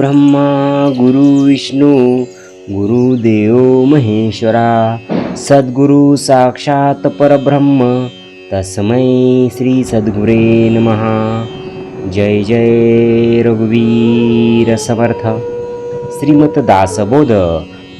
ब्रह्मा गुरु विष्णू गुरुदेव महेश्वरा सद्गुरु साक्षात परब्रह्म तस्मै श्री सद्गुरे नमः। जय जय रघुवीर समर्थ। श्रीमत दासबोध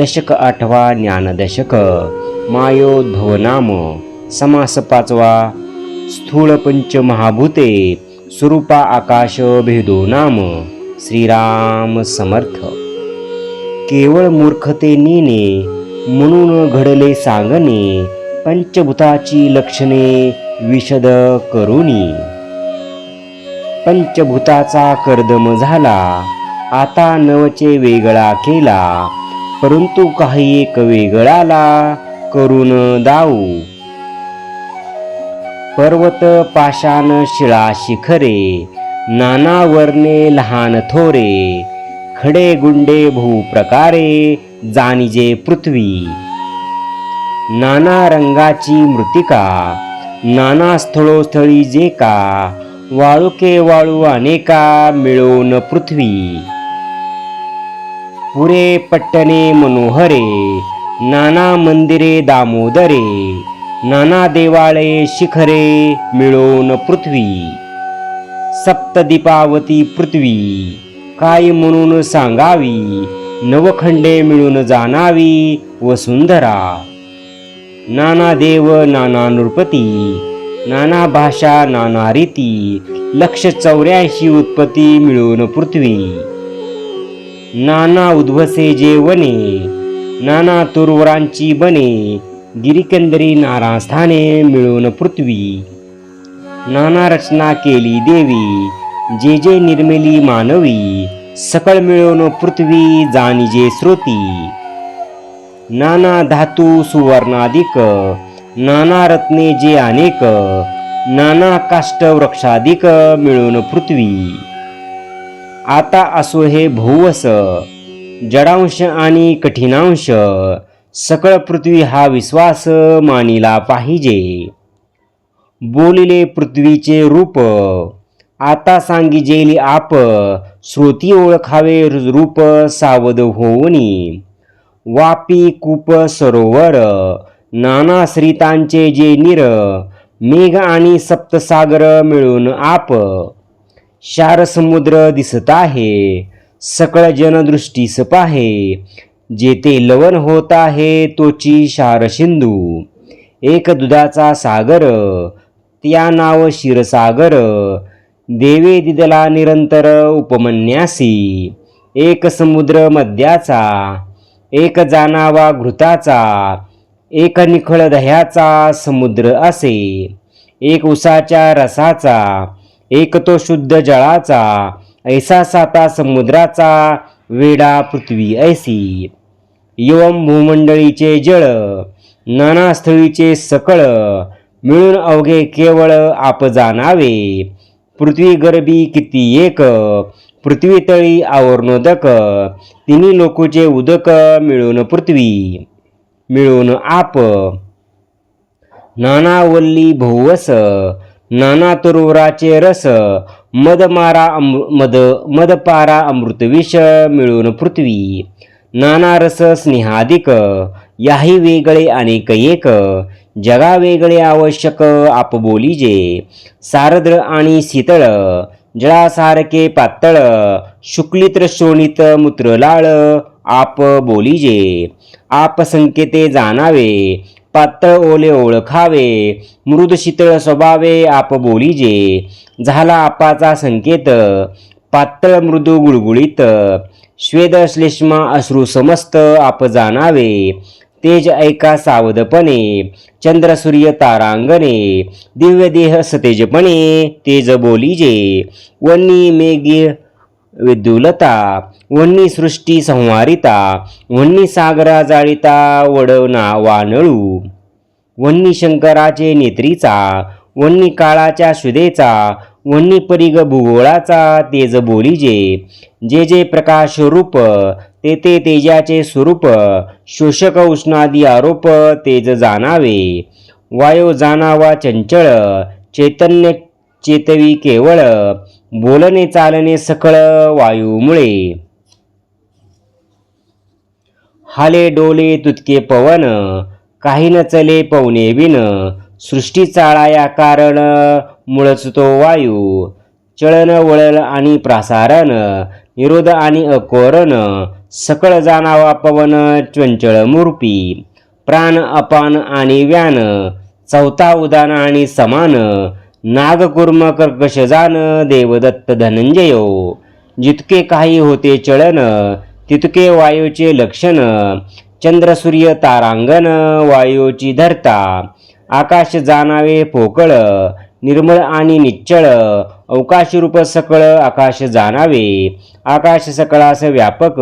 दशक आठवा ज्ञानदशक मायोद्भव नाम समास पाचवा स्थूळ पंच महाभूते स्वरूपा आकाश भेदो नाम। श्रीराम समर्थ. केवळ मूर्खतेनीने म्हणून घडले सांगणे पंचभूताची लक्षणे विशद करुणी पंचभूताचा कर्दम झाला आता नवचे वेगळा केला परंतु काही एक वेगळाला करून दाऊ. पर्वत पाषाण शिळा शिखरे नाना वर्णे लहान थोरे खडे गुंडे भूप्रकारे जाणीजे पृथ्वी. नाना रंगाची मृतिका नाना स्थळोस्थळी जे का वाळुके वाळू अनेका मिळवून पृथ्वी. पुरे पट्टणे मनोहरे नाना मंदिरे दामोदरे नाना देवाळे शिखरे मिळवून पृथ्वी. सप्तदीपावती पृथ्वी. काय म्हणून सांगावी? नवखंडे मिळून जाणावी वसुंधरा नाना देव नाना नृपती नाना भाषा नाना रीती लक्ष चौऱ्याऐंशी उत्पत्ती मिळून पृथ्वी. नाना उद्भसे जे वने नाना तुरवरांची बने गिरिकंदरी नारास्थाने मिळून पृथ्वी. नाना रचना केली देवी. जे जे निर्मिली मानवी सकळ मिळवून पृथ्वी जाणीजे श्रोती. नाना धातू सुवर्णाधिक नाना रत्ने जे अनेक नाना काष्ट वृक्षाधिक मिळून पृथ्वी. आता असो हे भौवस जडांश आणि कठीणांश सकळ पृथ्वी हा विश्वास मानिला पाहिजे. बोलिले पृथ्वीचे रूप आता सांगिजेली आप श्रोती ओळखावे रूप सावध होऊनी. वापी कूप सरोवर नाना श्रीतांचे जे निर मेघ आणि सप्तसागर मिळून आप. शार समुद्र दिसत आहे सकळ जनदृष्टीस पाहे जेथे लवण होत आहे तोची शार सिंधू. एक दुधाचा सागर त्या नाव क्षीरसागर देवे दिदला निरंतर उपमन्यासी. एक समुद्र मद्याचा एक जाणावा घृताचा एक निखळ दह्याचा समुद्र असे. एक उसाच्या रसाचा एक तो शुद्ध जळाचा ऐसा साता समुद्राचा वेडा पृथ्वी ऐसी. यवम भूमंडळीचे जळ नानास्थळीचे सकळ मिळून अवघे केवळ आप जाणावे. पृथ्वी गरबी किती एक पृथ्वी तळी आवरणोदक तिन्ही लोकोचे उदक मिळून पृथ्वी मिळून आप. नाना वल्ली भोवस नाना तुरुवराचे रस. मदमारा अमृ मद मदपारा अमृतविष मिळून पृथ्वी नाना रस स्नेहाधिक. याही वेगळे अनेक एक जगा वेगळे आवश्यक आपबोलीजे सारद्र आणि शीतळ जळासारखे पातळ शुक्लित्र शोणित मूत्रलाळ आप बोलीजे आप संकेते जाणावे पातळ ओले ओळखावे मृद शीतळ स्वभावे आप बोलीजे झाला आपाचा संकेत पातळ मृदू गुळगुळीत श्वेद श्लेष्मा अश्रू समस्त आप जाणावे. तेज ऐका सावधपणे चंद्र सूर्य तारांगणे दिव्य देह सतेजपणे तेज बोलीजे वन्नी मेघ विद्युलता वन्नी सृष्टी संवारिता वन्नी सागरा जाळिता वडवना वानळू. वन्नी शंकराचे नेत्रीचा वन्नी काळाच्या शुदेचा वन्नी परिग भूगोळाचा तेज बोलीजे जे जे प्रकाश रूप तेथे तेजाचे स्वरूप शोषक उष्णादी आरोप तेज जाणावे. वायो जाणावा चंचळ चैतन्य चेतवी केवळ बोलणे चालणे सकळ वायूमुळे. हाले डोले तुतके पवन काही न चले पवने विन सृष्टी चाळाया कारण मुळच तो वायू. चळन वळण आणि प्रासारण निरोध आणि अकोरण सकळ जाणावा पवन चंचळ मूर्पी. प्राण अपान आणि व्यान चौथा उदान आणि समान नागकुर्म कर्कश जान देवदत्त धनंजयो. जितके काही होते चळन तितके वायूचे लक्षण चंद्रसूर्य तारांगण वायूची धरता आकाश जाणावे पोकळ निर्मळ आणि निच्चळ अवकाशरूप सकळ आकाश जाणावे. आकाश सकळास व्यापक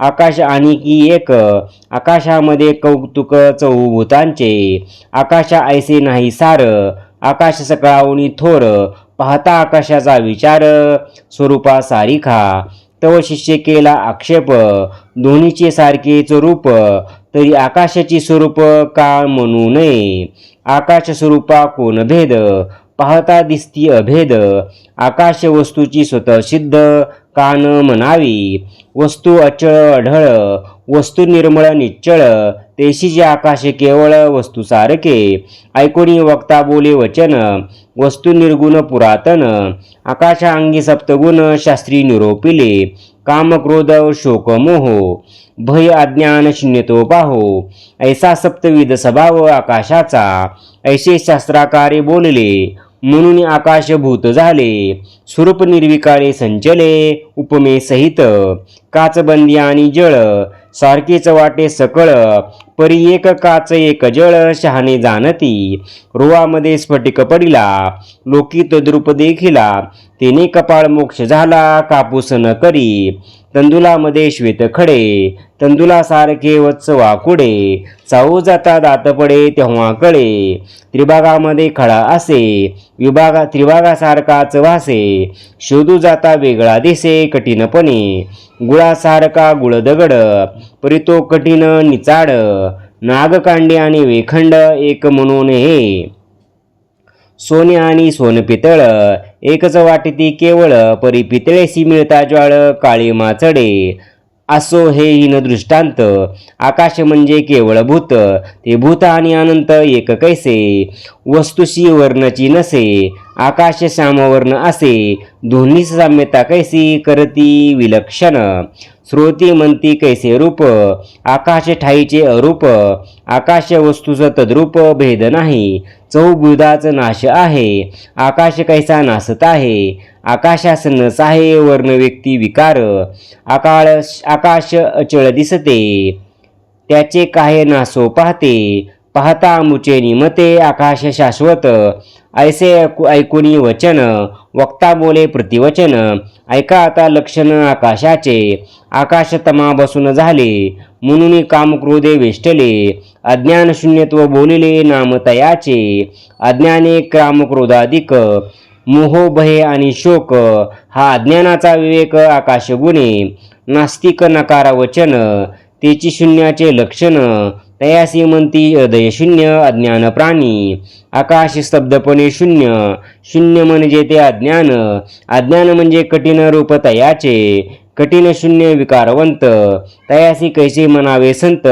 आकाश आणि की एक आकाशामध्ये कौतुक चौभूतांचे. आकाशा ऐसे नाही सार आकाश सकळावणी थोर पाहता आकाशाचा विचार स्वरूपा सारिखा. तव शिष्य केला आक्षेप दोन्हीचे सारखेच रूप तरी आकाशाची स्वरूप का म्हणू नये? आकाश स्वरूपा कोण भेद पाहता दिसती अभेद. आकाश वस्तूची स्वतः सिद्ध कान म्हणावी. वस्तू अचळ अढळ. वस्तू निर्मळ निश्चळ तेशी जे केवळ वस्तू सारखे ऐकोनी वक्ता बोले वचन वस्तू निर्गुण पुरातन आकाशा अंगी सप्तगुण शास्त्री निरोपिले काम क्रोध शोक मोह भय अज्ञान शून्यतो पाहो ऐसा सप्तविध स्वभाव आकाशाचा ऐसे शास्त्राकारे बोलले म्हणून आकाशभूत झाले स्वरूप निर्विकारे संचले उपमे सहित काचबंदी आणि जळ सारखीच वाटे सकळ परी एक काच एक जळ शहाणे जाणती. रुवामध्ये स्फटिक पडिला लोकी द्रुप देखिला. तेने कपाळ मोक्ष झाला कापूस न करी. तंदुलामध्ये श्वेत खडे तंदुलासारखे वत्स वाकुडे चाऊ जाता दात पडे तेव्हा कळे. त्रिभागामध्ये खळा असे विभागा त्रिभागासारखाच वासे. शोधू जाता वेगळा दिसे कठीणपणे. गुळासारखा गुळ दगड कठीण निचाड. नागकांडी आणि वेखंड एक म्हणून हे. सोने आणि सोनपितळ एकच वाटती केवळ परी पितळेशी मिळता ज्वाळ काळी माचडे. असो हे हिन दृष्टांत आकाश म्हणजे केवळ भूत ते भूत आणि अनंत एक कैसे? वस्तुशी वर्णची नसे आकाश श्यामवर्ण असे दोन्ही साम्यता कैसी करती विलक्षण? श्रोती म्हणती कैसे रूप? आकाश ठाईचे अरूप. आकाश वस्तूच तद्रूप भेद नाही. चौबुधाच नाश आहे. आकाश कैसा नासत आहे? आकाशास नस आहे वर्ण व्यक्ती विकार. आकाळ आकाश अचळ दिसते. त्याचे काय नासो पाहते? पाहता मुचे निमते आकाश शाश्वत. ऐसे ऐकू- ऐकुनी वचन वक्ता बोले प्रतिवचन ऐका आता लक्षण आकाशाचे आकाश तमा बसून झाले म्हणून काम क्रोधे वेष्टले अज्ञान शून्यत्व बोलिले नामतयाचे अज्ञाने कामक्रोधाधिक मोहो भय आणि शोक हा अज्ञानाचा विवेक आकाश गुणे नास्तिक नकार वचन तेची शून्याचे लक्षण तयासी म्हणती हृदय शून्य अज्ञान प्राणी. आकाश स्तब्धपणे शून्य शून्य म्हणजे ते अज्ञान. अज्ञान म्हणजे कठीण रूप तयाचे कठीण शून्य विकारवंत. तयासी कैसे म्हणावे संत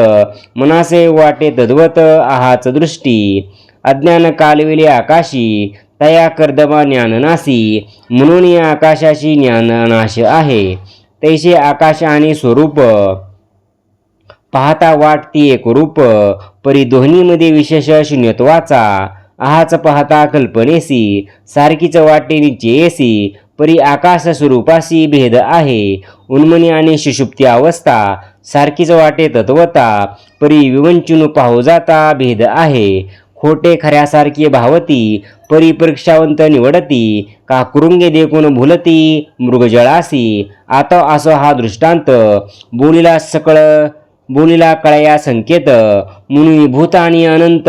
मनासे वाटे तद्वत आहाच दृष्टी. अज्ञान कालविले आकाशी तया कर्दमा ज्ञान नासी. म्हणून या आकाशाशी ज्ञान नाश आहे. तैसे आकाश आणि स्वरूप पाहता वाटती एक रूप परी दोन्हीमध्ये विशेष शून्यत्वाचा आहाच पाहता कल्पनेसी सारखीच वाटे निचेसी परी आकाश स्वरूपाशी भेद आहे. उन्मनी आणि सुषुप्ती अवस्था सारखीच वाटे तत्वता परी विवंचून पाहू जाता भेद आहे. खोटे खऱ्यासारखी भावती परी परीक्षावंत निवडती का कुरुंगे देखून भुलती मृगजळासी. आता असो हा दृष्टांत बोलीला सकळ बोलीला कळया संकेत मुनी भूतानी आणि अनंत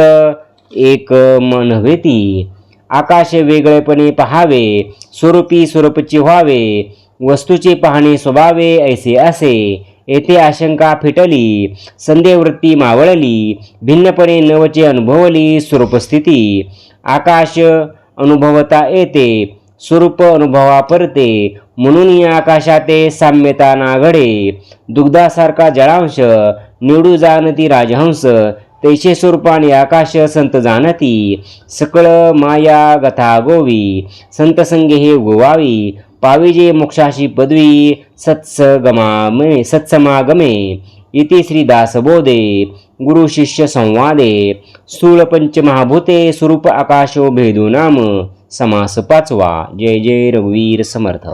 एक मन हवेती आकाश वेगळेपणे पहावे स्वरूपी स्वरूपची व्हावे वस्तूचे पाहणे स्वभावे ऐसे असे. येथे आशंका फिटली संदेवृत्ती मावळली भिन्नपणे नवचे अनुभवली स्वरूपस्थिती. आकाश अनुभवता येते स्वरूप अनुभवा परते म्हणून या आकाशाते साम्यता ना घडे दुग्धासारखा जळांश निवडू जाणती राजहंस तैसे स्वरूपाने आकाश संत जाणती. सकळ माया गथा गोवी संत संगे हे गोवावी पाविजे मोक्षाशी पदवी सत्सगमामे सत्समागमे. इति श्रीदासबोधे गुरु शिष्य संवादे. स्थूल पंचमहाभूते स्वरूप आकाशो भेदुनाम. समास पाचवा जय जय रघुवीर समर्थ.